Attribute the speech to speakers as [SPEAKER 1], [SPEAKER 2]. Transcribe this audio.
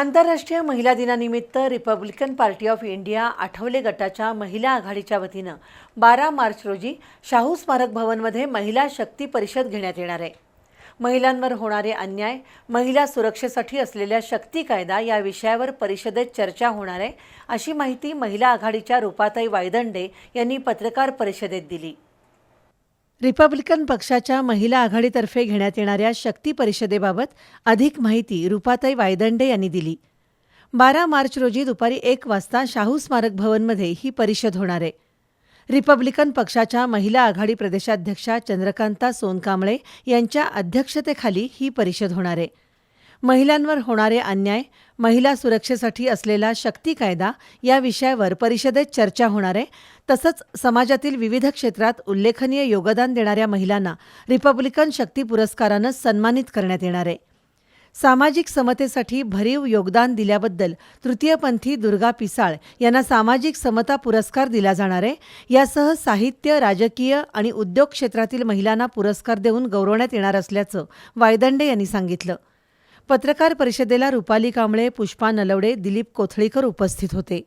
[SPEAKER 1] आंतरराष्ट्रीय महिला दिनानिमित्त Republican Party of India Athawale गटाच्या महिला आघाडीच्या वतीनं बारा मार्च रोजी शाहू स्मारक भवनमध्ये महिला शक्ती परिषद घेण्यात येणार आहे. महिलांवर होणारे अन्याय महिला सुरक्षेसाठी असलेल्या शक्ती कायदा या विषयावर परिषदेत चर्चा होणार आहे अशी माहिती महिला आघाडीच्या रुपाताई वायदंडे यांनी पत्रकार परिषदेत दिली. रिपब्लिकन पक्षाच्या महिला आघाडीतर्फे घेण्यात येणाऱ्या शक्ती परिषदेबाबत अधिक माहिती रुपाताई वायदंडे यांनी दिली. बारा मार्च रोजी दुपारी एक वाजता शाहू स्मारक भवनमध्ये ही परिषद होणार आहे. रिपब्लिकन पक्षाच्या महिला आघाडी प्रदेशाध्यक्षा चंद्रकांता सोनकांबळे यांच्या अध्यक्षतेखाली ही परिषद होणार आहे. महिलांवर होणारे अन्याय महिला सुरक्षेसाठी असलेला शक्ती कायदा या विषयावर परिषदेत चर्चा होणार आहे. तसंच समाजातील विविध क्षेत्रात उल्लेखनीय योगदान देणाऱ्या महिलांना रिपब्लिकन शक्ती पुरस्कारानं सन्मानित करण्यात येणार आहे. सामाजिक समतेसाठी भरीव योगदान दिल्याबद्दल तृतीयपंथी दुर्गा पिसाळ यांना सामाजिक समता पुरस्कार दिला जाणार आहे. यासह साहित्य राजकीय आणि उद्योग क्षेत्रातील महिलांना पुरस्कार देऊन गौरवण्यात येणार असल्याचं वायदंडे यांनी सांगितलं. पत्रकार परिषदेला रुपाली कांबळे पुष्पा नलवडे दिलीप कोथळीकर उपस्थित होते.